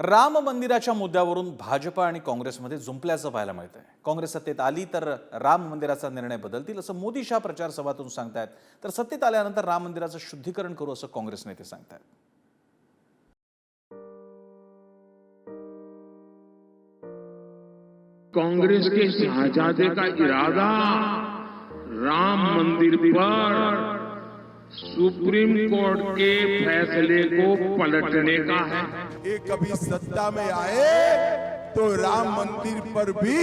राम मंदिराच्या मुद्द्यावरून भाजप आणि काँग्रेसमध्ये जुंपल्याचं पाहायला मिळत आहे काँग्रेस सत्तेत आली तर राम मंदिराचा निर्णय बदलतील असं मोदी शहा प्रचार सभातून सांगतायत. तर सत्तेत आल्यानंतर राम मंदिराचं शुद्धीकरण करू असं काँग्रेस नेते सांगतायत. कांग्रेस के शहजादे का इरादा राम मंदिर पर सुप्रीम कोर्ट के फैसले को पलटने का है। ये कभी सत्ता में आए तो राम मंदिर पर भी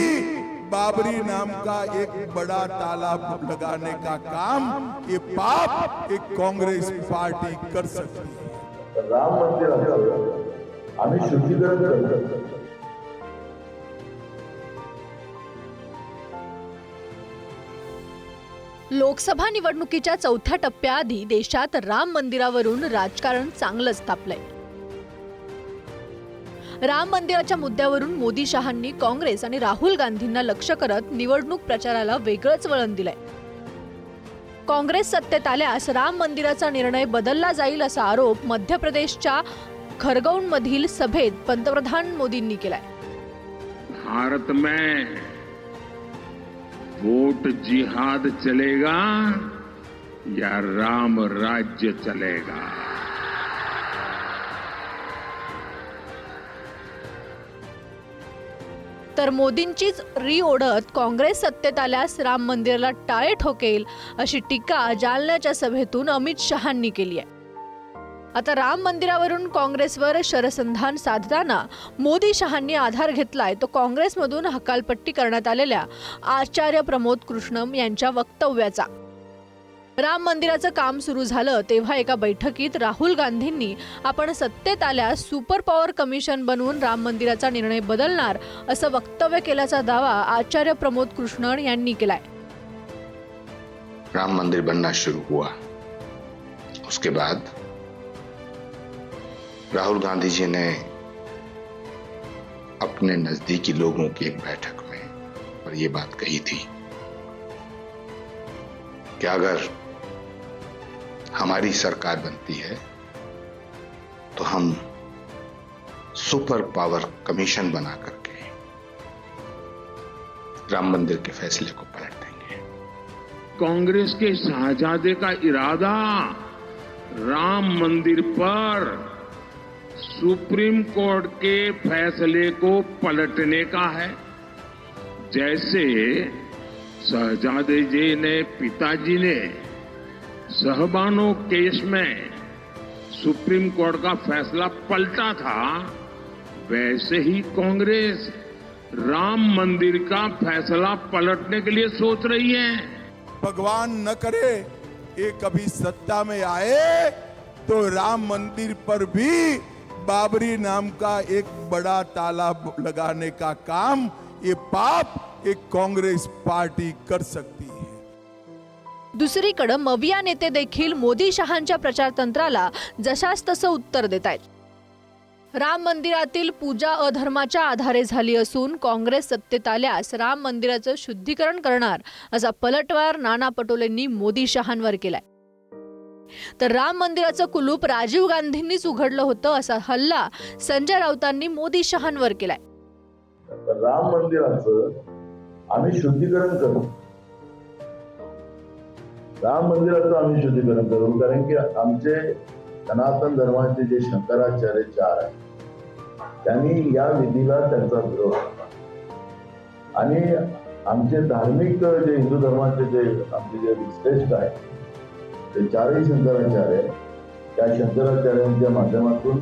बाबरी नाम का एक बड़ा तालाब लगाने का काम ये पाप एक कांग्रेस पार्टी कर सकती है। राम मंदिराचं आम्ही शुद्धीकरण करतो लोकसभा निवडणुकीच्या चौथ्या टप्प्याआधी देशात राम मंदिरावरून राजकारण चांगलंच तापलंय. राम मंदिराच्या मुद्द्यावरून मोदी शहांनी काँग्रेस आणि राहुल गांधींना लक्ष करत निवडणूक प्रचाराला वेगळंच वळण दिलंय. काँग्रेस सत्तेत आल्यास राम मंदिराचा निर्णय बदलला जाईल असा आरोप मध्य प्रदेशच्या खरगौनमधील सभेत पंतप्रधान मोदींनी केलाय. भारत में वोट जिहाद चलेगा या राम राज्य चलेगा? तर मोदींचीच री ओढत काँग्रेस सत्तेत आल्यास राम मंदिराला टाळे ठोकेल अशी टीका जालन्याच्या सभेतून अमित शहांनी केली आहे. आता राम मंदिरावरून काँग्रेसवर शरसंधान साधताना मोदी शहांनी आधार घेतलाय तो काँग्रेसमधून हकालपट्टी करण्यात आलेल्या आचार्य प्रमोद कृष्णम यांच्या वक्तव्याचा. राम मंदिराचं काम सुरू झालं तेव्हा एका बैठकीत राहुल गांधींनी आपण सत्तेत आल्यास सुपर पॉवर कमिशन बनवून राम मंदिराचा निर्णय बदलणार असं वक्तव्य केल्याचा दावा आचार्य प्रमोद कृष्णन यांनी केलाय. राम मंदिर बनना शुरू हुआ। उसके बाद राहुल गांधी जी ने अपने नजदीकी लोगों की एक बैठक में और ये बात कही थी कि अगर हमारी सरकार बनती है तो हम सुपर पावर कमीशन बना करके राम मंदिर के फैसले को पलट देंगे। कांग्रेस के शहजादे का इरादा राम मंदिर पर सुप्रीम कोर्ट के फैसले को पलटने का है। जैसे शहजादे जी ने, पिताजी ने सहबानो केस में सुप्रीम कोर्ट का फैसला पलटा था। वैसे ही कांग्रेस राम मंदिर का फैसला पलटने के लिए सोच रही है। भगवान न करे ये कभी सत्ता में आए तो राम मंदिर पर भी बाबरी नाम का एक बड़ा तालाब लगाने का काम ये पाप एक कांग्रेस पार्टी कर सकती है। दुसरीकडे मविया नेते देखील मोदी शहांच्या प्रचारतंत्राला जशास तसं उत्तर देत आहेत राम मंदिरातील पूजा अधर्माच्या आधारे झाली असून काँग्रेस सत्तेत आल्यास राम मंदिराचं शुद्धीकरण करणार असा पलटवार नाना पटोलेंनी मोदी शहांवर केलाय. तर राम मंदिराचं कुलूप राजीव गांधींनीच उघडलं होतं असा हल्ला संजय राऊतांनी मोदी शहांवर केलाय. राम मंदिराचं आम्ही शुद्धीकरण करू. राम मंदिराचं आम्ही शुद्धीकरण करू कारण की आमचे सनातन धर्माचे जे शंकराचार्य चार आहेत त्यांनी या विधीला त्यांचा विरोध केला. आणि आमचे धार्मिक जे हिंदू धर्माचे जे आमचे जे श्रेष्ठ आहेत ते चारही शंकराचार्य त्या शंकराचार्यांच्या माध्यमातून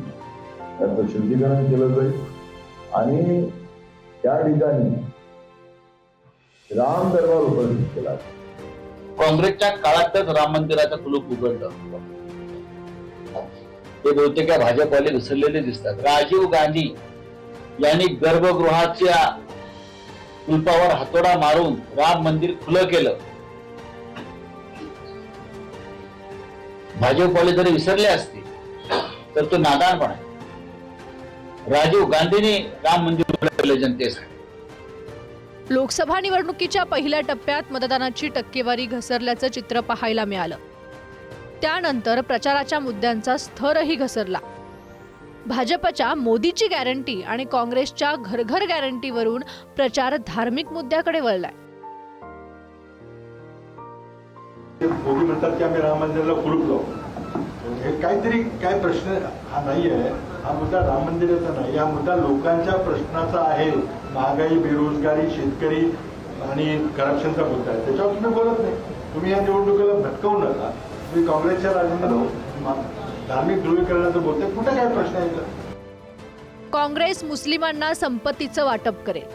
त्याचं शुद्धीकरण केलं जाईल. आणि त्या ठिकाणी राम दरबार उपस्थित केला काँग्रेसच्या काळातच राम मंदिराचं कुलूप उघडलं. ते बहुतेक भाजपवाले विसरलेले दिसतात. राजीव गांधी यांनी गर्भगृहाच्या कुलपावर हातोडा मारून राम मंदिर खुलं केलं. भाजपवाले जरी विसरले असते तर तो नादानपण आहे. राजीव गांधींनी राम मंदिर उघडलं जनतेसाठी. लोकसभा निवडणुकीच्या पहिल्या टप्प्यात मतदानाची टक्केवारी घसरल्याचं चित्र पाहायला मिळालं. त्यानंतर प्रचाराच्या मुद्द्यांचा स्थरही घसरला. भाजपच्या मोदीची गॅरंटी आणि काँग्रेसच्या घरघर गॅरंटीवरून प्रचार धार्मिक मुद्द्याकडे वळलाय. मोदी म्हणतात की आम्ही राम मंदिराला कुलूप हे काहीतरी काय प्रश्न हा नाही आहे हा मुद्दा राम मंदिराचा नाही. हा मुद्दा लोकांच्या प्रश्नाचा आहे. महागाई बेरोजगारी शेतकरी आणि करप्शनचा मुद्दा आहे. त्याच्यावर तुम्ही बोलत नाही. तुम्ही या निवडणुकीला भटकवू नका. तुम्ही काँग्रेसच्या राजकारणात धार्मिक ध्रुवीकरणाचं बोलते कुठे काय प्रश्न आहे काँग्रेस मुस्लिमांना संपत्तीचं वाटप करेल.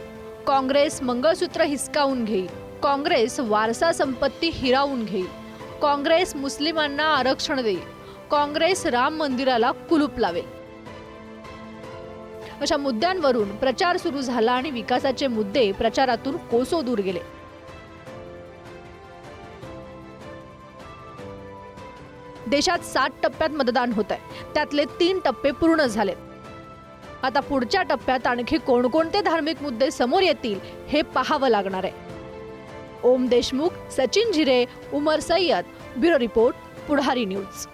काँग्रेस मंगळसूत्र हिसकावून घेईल. काँग्रेस वारसा संपत्ती हिरावून घेईल. काँग्रेस मुस्लिमांना आरक्षण देईल. काँग्रेस राम मंदिराला कुलूप लावेल. अशा मुद्द्यांवरून प्रचार सुरू झाला आणि विकासाचे मुद्दे प्रचारातून कोसो दूर गेले. देशात सात टप्प्यात मतदान होत आहे त्यातले तीन टप्पे पूर्ण झाले आता पुढच्या टप्प्यात आणखी कोणकोणते धार्मिक मुद्दे समोर येतील हे पाहावं लागणार आहे. Om Deshmukh Sachin Zire Umar Sayyed bureau report Pudhari news.